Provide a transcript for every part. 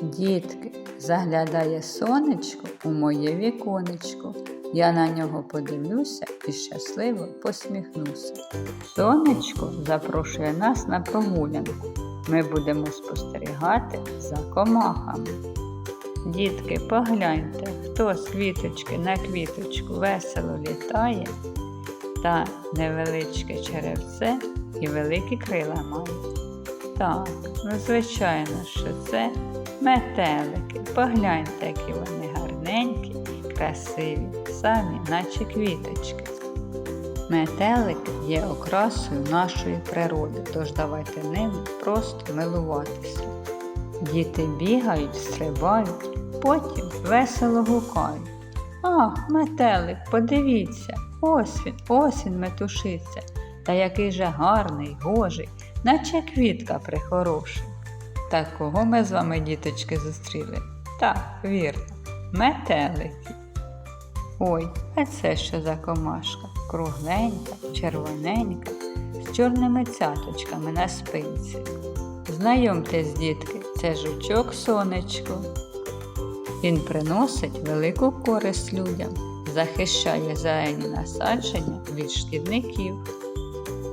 Дітки, заглядає сонечко у моє віконечко. Я на нього подивлюся і щасливо посміхнуся. Сонечко запрошує нас на прогулянку. Ми будемо спостерігати за комахами. Дітки, погляньте, хто з квіточки на квіточку весело літає, та невеличке черевце і великі крила має. Так, ну звичайно, що це метелики. Погляньте, які вони гарненькі, красиві, самі, наче квіточки. Метелики є окрасою нашої природи, тож давайте ними просто милуватися. Діти бігають, стрибають, потім весело гукають. Ах, метелик, подивіться, ось він, ось він метушиться, та який же гарний, гожий, наче квітка прихороший. Так кого ми з вами, діточки, зустріли? Так, вірно, метелики. Ой, а це що за комашка? Кругленька, червоненька, з чорними цяточками на спинці. Знайомтесь, дітки, це жучок сонечко. Він приносить велику користь людям, захищає зелені насадження від шкідників.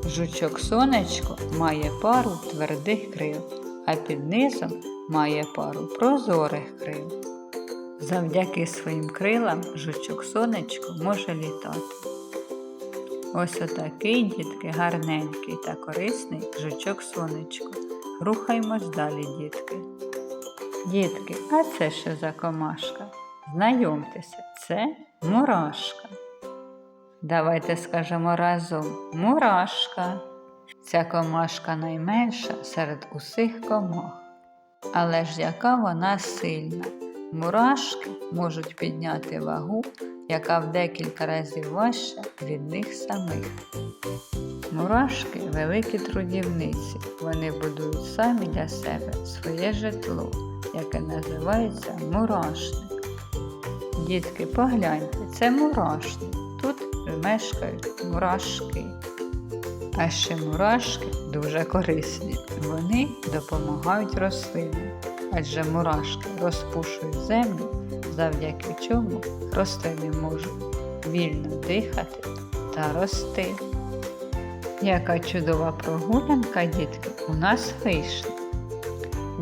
Жучок сонечко має пару твердих крил, а під низом має пару прозорих крил. Завдяки своїм крилам жучок сонечко може літати. Ось отакий, дітки, гарненький та корисний жучок сонечко. Рухаймось далі, дітки. Дітки, а це що за комашка? Знайомтеся, це мурашка. Давайте скажемо разом мурашка. Ця комашка найменша серед усіх комах. Але ж яка вона сильна. Мурашки можуть підняти вагу, яка в декілька разів важча від них самих. Мурашки великі трудівниці. Вони будують самі для себе своє житло, яке називається мурашник. Дітки, погляньте, це мурашник. Тут мешкають мурашки. А ще мурашки дуже корисні. Вони допомагають рослинам, адже мурашки розпушують землю, завдяки чому рослини можуть вільно дихати та рости. Яка чудова прогулянка, дітки, у нас вийшла.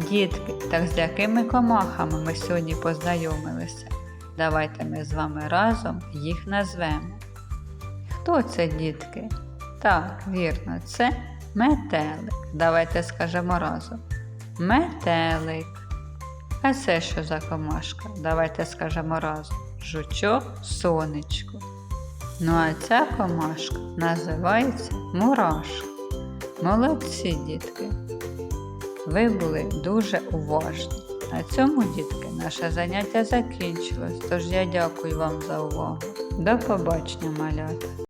Дітки, так з якими комахами ми сьогодні познайомилися? Давайте ми з вами разом їх назвемо. Хто це, дітки? Так, вірно, це метелик. Давайте скажемо разом. Метелик. А це що за комашка? Давайте скажемо разом. Жучок, сонечко. Ну а ця комашка називається мурашка. Молодці, дітки. Ви були дуже уважні. На цьому, дітки, наше заняття закінчилось, тож я дякую вам за увагу. До побачення, малята!